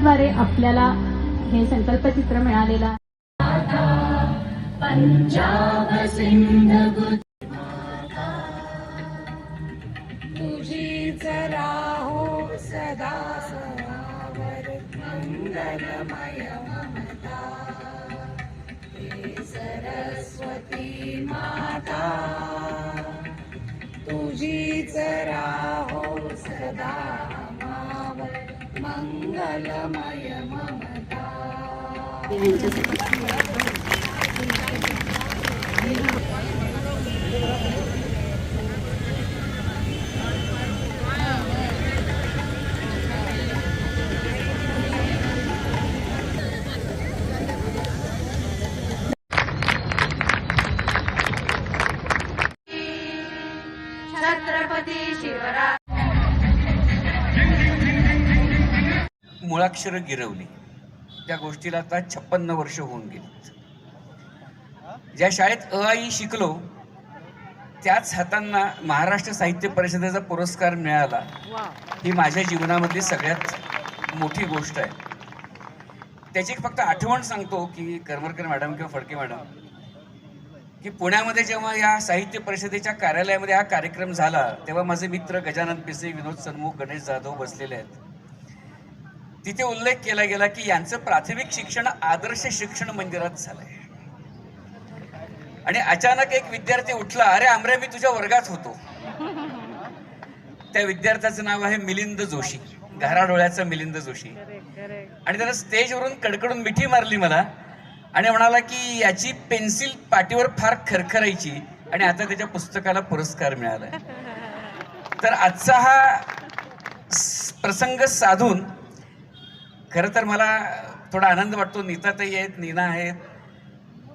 द्वारे आपल्याला हे संकल्प चित्र मिळालेला पंजाब सिंध तुझीच राहो सदा सरावर मंगलमय. माता तुझीच राहो सदा माव मंगलमय ममता. मुळाक्षरं गिरवली. त्या गोष्टीला आता छप्पन्न वर्ष होऊन गेली ज्या शाळेत अ आई शिकलो त्याच हातांना महाराष्ट्र साहित्य परिषदेचा पुरस्कार मिळाला. ही माझ्या जीवनामधली सगळ्यात मोठी गोष्ट आहे. त्याची एक फक्त आठवण सांगतो की करमरकर मॅडम किंवा फडके मॅडम की पुण्यामध्ये जेव्हा या साहित्य परिषदेच्या कार्यालयामध्ये हा कार्यक्रम झाला तेव्हा माझे मित्र गजानन पिसे विनोद सन्मुख गणेश जाधव बसलेले आहेत. तिथे उल्लेख केला गेला की यांचं प्राथमिक शिक्षण आदर्श शिक्षण मंदिरात झालंय. आणि अचानक एक विद्यार्थी उठला अरे आमरे मी तुझ्या वर्गात होतो. त्या विद्यार्थ्याचं नाव आहे मिलिंद जोशी. घारा डोळ्याचा मिलिंद जोशी. आणि त्यानं स्टेजवरून कडकडून मिठी मारली मला आणि म्हणाला की याची पेन्सिल पाठीवर फार खरखरायची आणि आता त्याच्या पुस्तकाला पुरस्कार मिळाला तर आजचा हा प्रसंग साधून खरं तर मला थोडा आनंद वाटतो. नीताताई आहेत नीना आहेत.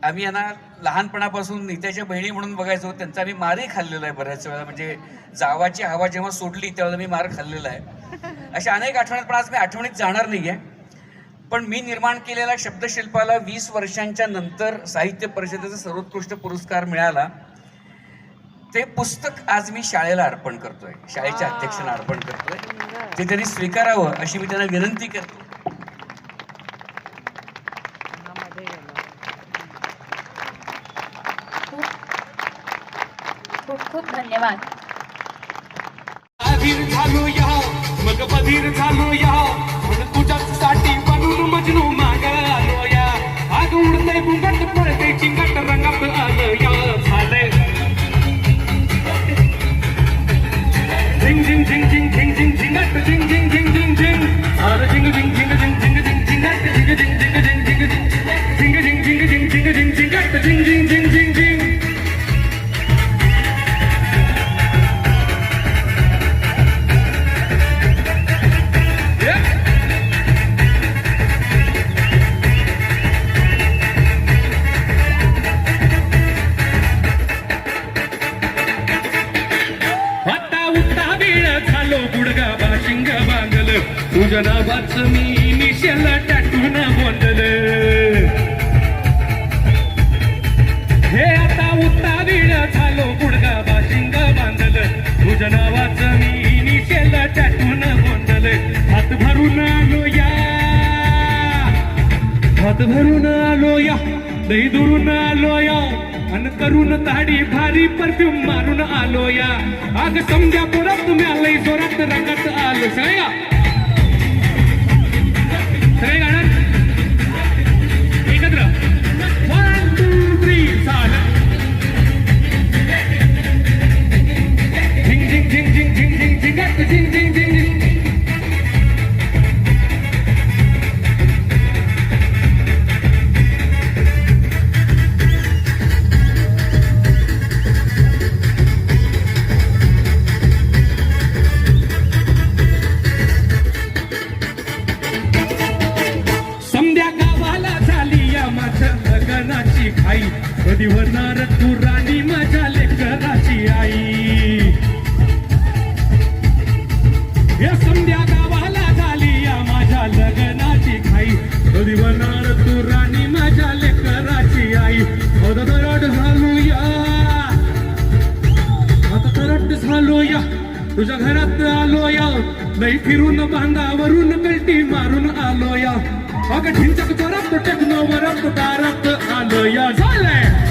आम्ही यांना लहानपणापासून नीत्याच्या बहिणी म्हणून बघायचो. त्यांचा मी मारही खाल्लेला आहे बऱ्याच वेळा. म्हणजे जावाची हवा जेव्हा सोडली त्यावेळेला मी मार खाल्लेला आहे. अशा अनेक आठवणीत पण आज मी आठवणीत जाणार नाही आहे पण मी निर्माण केलेल्या शब्दशिल्पाला वीस वर्षांच्या नंतर साहित्य परिषदेचा सर्वोत्कृष्ट पुरस्कार मिळाला. ते पुस्तक आज मी शाळेला अर्पण करतोय. शाळेच्या अध्यक्षांना अर्पण करतोय. ते त्यांनी स्वीकारावं अशी मी त्यांना विनंती करतो. खूप खूप धन्यवाद. झालो या मग बधीर झालो या. पण तुझ्याच साठी बनून मजनू माग आलो या. आग उडतय बुंगट पडते चिंगट रंगात आलं या. झालंय. झिंग झिंग झिंग झिंग. हात भरून आलो या दही दुरून आलो या अन करून ताडी भारी परफ्यूम मारून आलो या आग समजा परत तुम्ही आलंय जोरात रंगात आलो सगळ्या लग्नाची खाई. कधी होणार तू राणी माझ्या लेकराची आई? या संध्या गावाला झाली या माझ्या लग्नाची खाई. कधी होणार तू राणी माझ्या लेकराची आई? हो आता तरट झालो हो या झालो या तुझ्या घरात आलो या नाही फिरून बांधावरून कलटी मारून आलो या अगं ठिंचक जोरात टेक्नो वरत दारात. 不要再来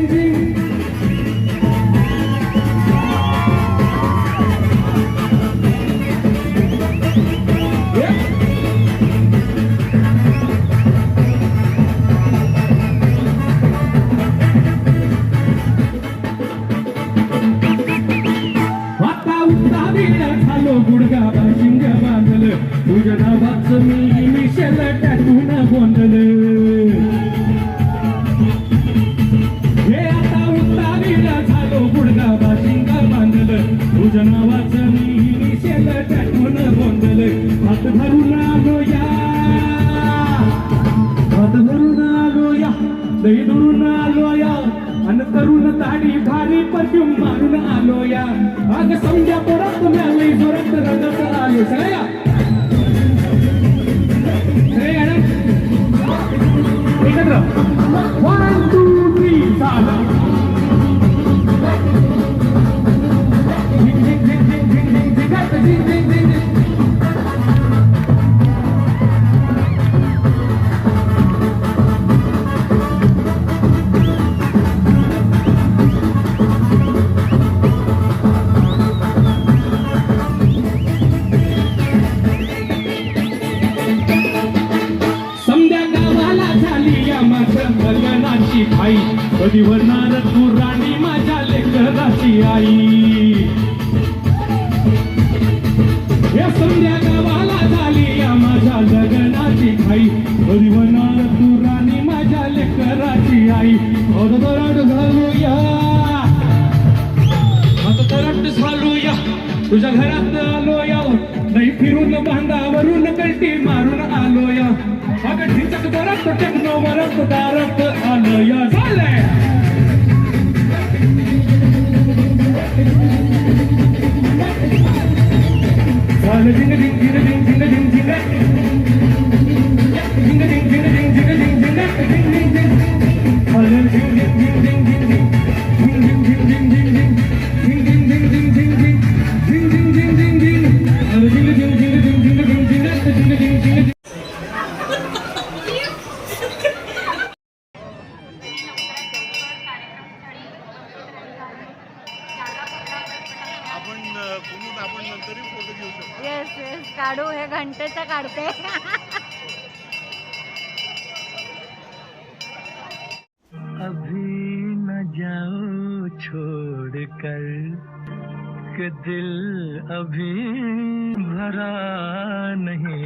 जनवाचनी निशेल टाकून गोंधळ हात भरून आलो हात भरून आलो दही दुरून आलो या. तरुण ताडी भारी परफ्युम आई तू राणी माझ्या लेकराची आई. या समद्या गावाला झाली या माझ्या लग्नाची आई कधी तू राणी माझ्या लेकराची आई. अडदरड झालो या आता तुझ्या घरात आलो या नाही फिरून बांधावरून कलटी मारून आलो या अगदी चकदारात टेक्नो वरत दारात आलं या झालंय झालं झिंग झिंग झिंग झिंग झिंग झिंग येस येस काढू हे घंटेचं काढते. अभी न जाओ छोड़ कर के दिल अभी भरा नहीं।